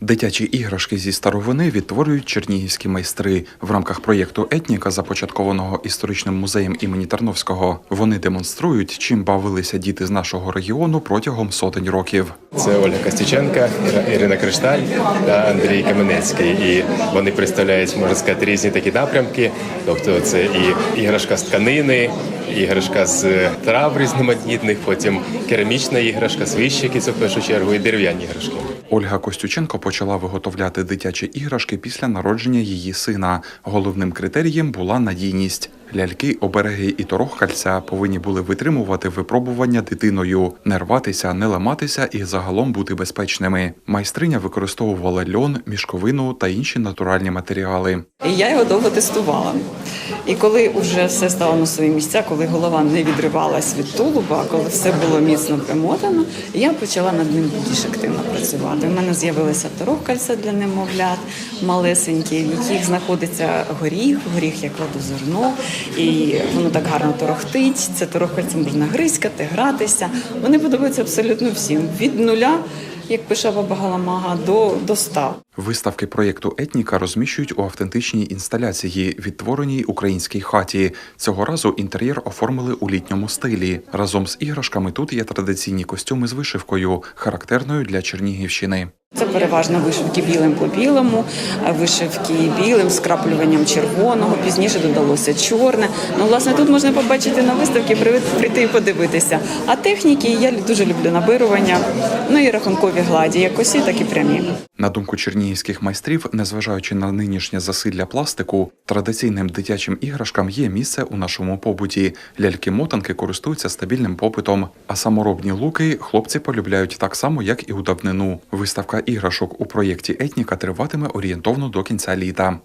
Дитячі іграшки зі старовини відтворюють чернігівські майстри в рамках проєкту Етніка, започаткованого історичним музеєм імені Тарновського. Вони демонструють, чим бавилися діти з нашого регіону протягом сотень років. Це Ольга Костюченка, Ірина Кришталь та Андрій Каменецький. І вони представляють, можна сказати, різні такі напрямки. Тобто, це і іграшка з тканини, іграшка з трав різноманітних, потім керамічна іграшка, свищики, це в першу чергу, і дерев'яні іграшки. Ольга Костюченко почала виготовляти дитячі іграшки після народження її сина. Головним критерієм була надійність. Ляльки, обереги і торохкальця повинні були витримувати випробування дитиною, не рватися, не ламатися і загалом бути безпечними. Майстриня використовувала льон, мішковину та інші натуральні матеріали. Я його довго тестувала. І коли вже все стало на свої місця, коли голова не відривалась від тулуба, коли все було міцно примотано, я почала над ним більш активно працювати. У мене з'явилися торохкальця для немовлят малесенькі, в яких знаходиться горіх, горіх я кладу зерно, і воно так гарно торохтить. Це торохкальцем можна гризькати, гратися. Вони подобаються абсолютно всім. Від нуля, як пише баба Галамага, до, до ста. Виставки проєкту Етніка розміщують у автентичній інсталяції, відтвореній українській хаті. Цього разу інтер'єр оформили у літньому стилі. Разом з іграшками тут є традиційні костюми з вишивкою, характерною для Чернігівщини. Це переважно вишивки білим по білому, вишивки білим з краплюванням червоного. Пізніше додалося чорне. Ну, власне, тут можна побачити на виставки, прийти і подивитися. А техніки я дуже люблю набирування, ну і рахункові гладі, як осі, так і прямі. На думку чернігівських майстрів, незважаючи на нинішнє засилля пластику, традиційним дитячим іграшкам є місце у нашому побуті. Ляльки-мотанки користуються стабільним попитом, а саморобні луки хлопці полюбляють так само, як і у давнину. Виставка іграшок у проєкті Етніка триватиме орієнтовно до кінця літа.